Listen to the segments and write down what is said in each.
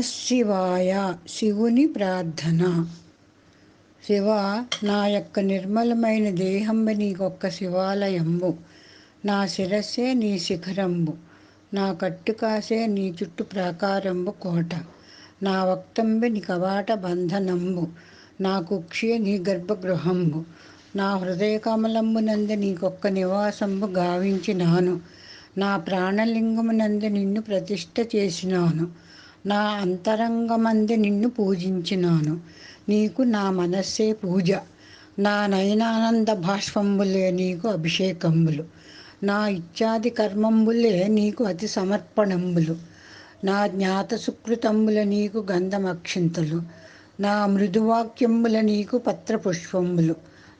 నమశివాయ శివుని ప్రార్థన. శివ నా యొక్క నిర్మలమైన దేహంబు నీకొక్క శివాలయంబు. నా శిరస్సే నీ శిఖరంబు. నా కట్టుకాసే నీ చుట్టు ప్రాకారంబు కోట. నా వక్తంబి నీ కవాట బంధనంబు. నా కుక్షే నీ గర్భగృహంబు. నా హృదయ కమలంబునందు నీకొక్క నివాసంబు గావించినాను. నా ప్రాణలింగమునందు నిన్ను ప్రతిష్ట చేసినాను. నా అంతరంగమంది నిన్ను పూజించినాను. నీకు నా మనస్సే పూజ. నా నయనానంద భాష్పంబులే నీకు అభిషేకంబులు. నా ఇత్యాది కర్మంబులే నీకు అతి సమర్పణంబులు. నా జ్ఞాత సుకృతంబుల నీకు గంధమక్షింతలు. నా మృదువాక్యంబుల నీకు పత్రపుష్పంబులు.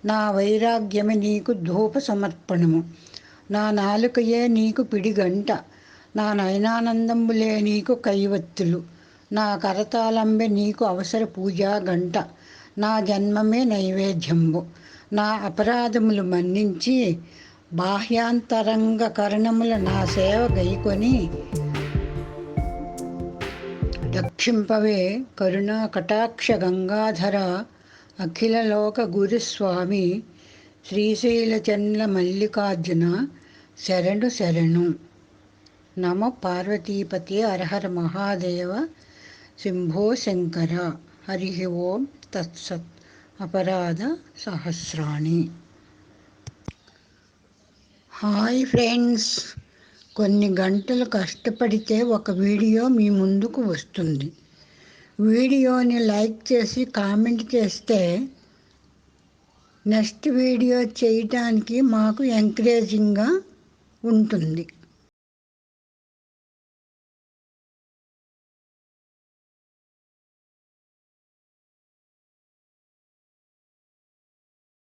నా వైరాగ్యమే నీకు ధూప సమర్పణము. నా నాలుకయే నీకు పిడిగంట. నా నయనానందంబులే నీకు కైవత్తులు. నా కరతాళంబె నీకు అవసర పూజా గంట. నా జన్మమే నైవేద్యంబు. నా అపరాధములు మన్నించి బాహ్యాంతరంగ కరణముల నా సేవ గైకొని రక్షింపవే కరుణా కటాక్ష గంగాధర అఖిలలోక గురుస్వామి శ్రీశైలచంద్ర మల్లికార్జున శరణు శరణు. నమ పార్వతీపతి అర్హర మహాదేవ శంభో శంకర. హరి ఓం తత్సత్. అపరాధ సహస్రాణి. Hi friends. కొన్ని గంటలు కష్టపడితే ఒక వీడియో మీ ముందుకు వస్తుంది. వీడియోని లైక్ చేసి కామెంట్ చేస్తే నెక్స్ట్ వీడియో చేయటానికి మాకు ఎంకరేజింగ్గా ఉంటుంది.